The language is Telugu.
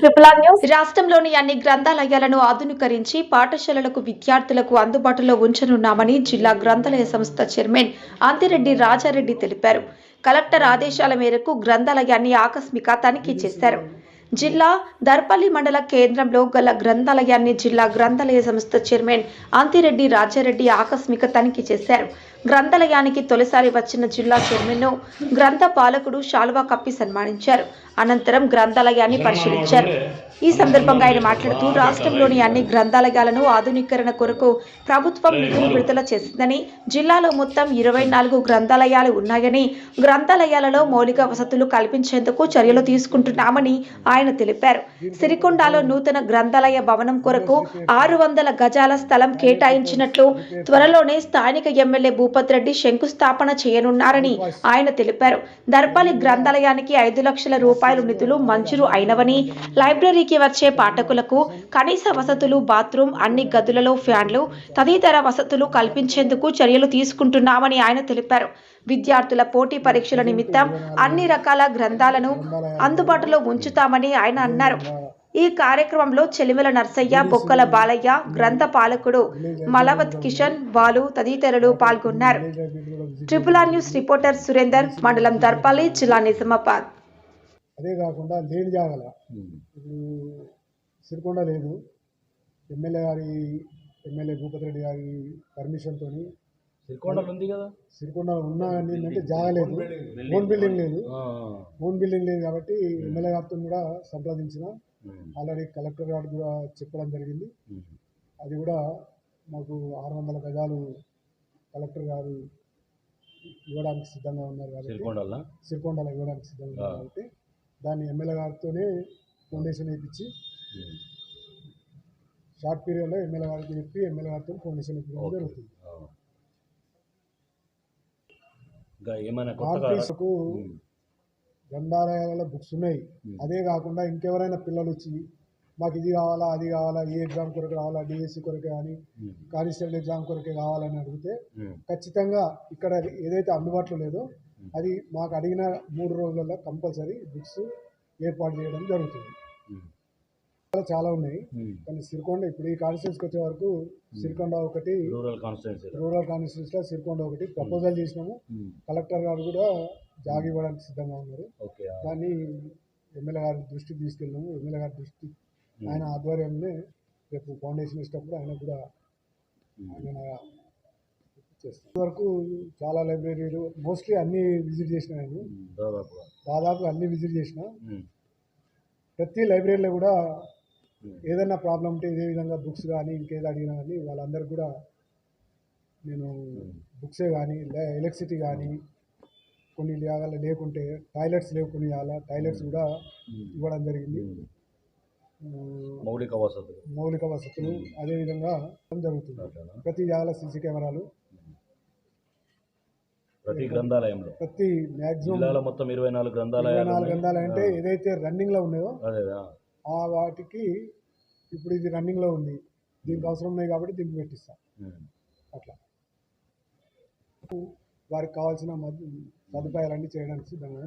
ట్రిపుల్ ఆర్ న్యూస్ రాష్ట్రంలోని అన్ని గ్రంథాలయాలను ఆధునీకరించి పాఠశాలలకు విద్యార్థులకు అందుబాటులో ఉంచనున్నామని జిల్లా గ్రంథాలయ సంస్థ చైర్మన్ అంతిరెడ్డి రాజారెడ్డి తెలిపారు. కలెక్టర్ ఆదేశాల మేరకు గ్రంథాలయాన్ని ఆకస్మిక తనిఖీ చేశారు. జిల్లా దర్పల్లి మండల కేంద్రంలో గల గ్రంథాలయాన్ని జిల్లా గ్రంథాలయ సంస్థ చైర్మన్ అంతిరెడ్డి రాజారెడ్డి ఆకస్మిక తనిఖీ చేశారు. గ్రంథాలయానికి తొలిసారి వచ్చిన జిల్లా చైర్మన్ను గ్రంథ పాలకుడు శాల్వా కప్పి సన్మానించారు. అనంతరం గ్రంథాలయాన్ని పరిశీలించారు. ఈ సందర్భంగా ఆయన మాట్లాడుతూ రాష్ట్రంలోని అన్ని గ్రంథాలయాలను ఆధునీకరణ కొరకు ప్రభుత్వం నిధులు విడుదల చేసిందని జిల్లాలో మొత్తం ఇరవై నాలుగు గ్రంథాలయాలు ఉన్నాయని గ్రంథాలయాలలో మౌలిక వసతులు కల్పించేందుకు చర్యలు తీసుకుంటున్నామని ఆయన తెలిపారు. సిరికొండలో నూతన గ్రంథాలయ భవనం కొరకు ఆరు వందల గజాల స్థలం కేటాయించినట్లు త్వరలోనే స్థానిక ఎమ్మెల్యే భూపత్ రెడ్డి శంకుస్థాపన చేయనున్నారని ఆయన తెలిపారు. దర్పాలి గ్రంథాలయానికి ఐదు లక్షల రూపాయలు నిధులు మంజూరు అయినవని లైబ్రరీకి వచ్చే పాఠకులకు కనీస వసతులు బాత్రూమ్ అన్ని గదులలో ఫ్యాన్లు తదితర వసతులు కల్పించేందుకు చర్యలు తీసుకుంటున్నామని ఆయన తెలిపారు. విద్యార్థుల పోటీ పరీక్షల నిమిత్తం అన్ని రకాల గ్రంథాలను అందుబాటులో ఉంచుతామని ఆయన అన్నారు. ఈ కార్యక్రమంలో చెలిమెల నర్సయ్య బొక్కల బాలయ్య గ్రంథ పాలకుడు మలవత్ కిషన్ బాలు తదితరులు పాల్గొన్నారు. Triple R news reporter Surender మండలం దర్పల్లి జిల్లా నిజామాబాద్. అదే కాకుండా లేని జాగల. ఇప్పుడు సిరికొండ లేదు. ఎమ్మెల్యే గారి ఎమ్మెల్యే భూపతి రెడ్డి గారి పర్మిషన్తో సిరికొండలు ఉంది కదా. సిరికొండ ఉన్నా కానీ ఏంటంటే జాగలేదు ఓన్ బిల్డింగ్ లేదు. ఓన్ బిల్డింగ్ లేదు. కాబట్టి ఎమ్మెల్యే గారితో కూడా సంప్రదించిన ఆల్రెడీ కలెక్టర్ గారు కూడా చెప్పడం జరిగింది. అది కూడా మాకు ఆరు వందల గజాలు కలెక్టర్ గారు ఇవ్వడానికి సిద్ధంగా ఉన్నారు కాబట్టి సిరికొండల సిరికొండలో ఇవ్వడానికి సిద్ధంగా ఉన్నారు కాబట్టి దాన్ని ఎమ్మెల్యే గారితోనే ఫౌండేషన్ వేయించి షార్ట్ పీరియడ్లో ఎమ్మెల్యే గారికి చెప్పి ఎమ్మెల్యే గారితో ఫౌండేషన్ వేయించడం జరుగుతుంది. ఏమైనా గ్రంథాలయాలలో బుక్స్ ఉన్నాయి. అదే కాకుండా ఇంకెవరైనా పిల్లలు వచ్చి మాకు ఇది కావాలా అది కావాలా ఈ ఎగ్జామ్ కొరకు కావాలా డిఎస్సి కొరకే కానీ కానిస్టేబుల్ ఎగ్జామ్ కొరకే కావాలని అడిగితే ఖచ్చితంగా ఇక్కడ ఏదైతే అందుబాటులో లేదో అది మాకు అడిగిన మూడు రోజులలో కంపల్సరీ బుక్స్ ఏర్పాటు చేయడం జరుగుతుంది. చాలా చాలా ఉన్నాయి. కానీ సిరికొండ ఇప్పుడు ఈ కాన్స్టిట్యూన్స్కి వచ్చే వరకు సిరికొండ ఒకటి రూరల్ కాన్స్టిట్యున్సీ రూరల్ కాన్స్టిట్యూన్స్లో సిరికొండ ఒకటి ప్రపోజల్ చేసినాము. కలెక్టర్ గారు కూడా జాగ్ ఇవ్వడానికి సిద్ధంగా ఉన్నారు. ఓకే దాన్ని ఎమ్మెల్యే గారి దృష్టికి తీసుకెళ్ళాము ఎమ్మెల్యే గారి దృష్టి ఆయన ఆధ్వర్యంలో రేపు ఫౌండేషన్ ఇచ్చినప్పుడు ఆయన కూడా ఆయన చేస్తాం వరకు చాలా లైబ్రరీలు మోస్ట్లీ అన్ని విజిట్ చేసిన నేను. దాదాపుగా. దాదాపు అన్ని విజిట్ చేసిన. ప్రతి లైబ్రరీలో కూడా ఏదైనా ప్రాబ్లం ఉంటే ఇదే విధంగా బుక్స్ కానీ ఇంకేదో అడిగినా కానీ వాళ్ళందరికీ కూడా నేను బుక్సే కానీ లే ఎలక్ట్రిసిటీ కానీ కొన్ని లేగాల లేకుంటే టాయిలెట్స్ లేవు కొన్ని ఇవాళ టాయిలెట్స్ కూడా ఇవ్వడం జరిగింది. మౌలిక వసతులు. మౌలిక వసతులు అదేవిధంగా జరుగుతుంది? ప్రతి జాగాల సీసీ కెమెరాలు. ప్రతి గ్రంథాలయంలో. ప్రతి మ్యాక్సిమం మొత్తం ఇరవై నాలుగు గ్రంథాలయాలు నాలుగు. గంటలు అంటే ఏదైతే రన్నింగ్లో ఉన్నాయో అదేదా ఆ వాటికి ఇప్పుడు ఇది రన్నింగ్లో ఉంది దీనికి అవసరం ఉన్నాయి కాబట్టి దీనికి పెట్టిస్తాం. అట్లా వారికి కావాల్సిన సదుపాయాలన్నీ చేయడానికి సిద్ధంగా.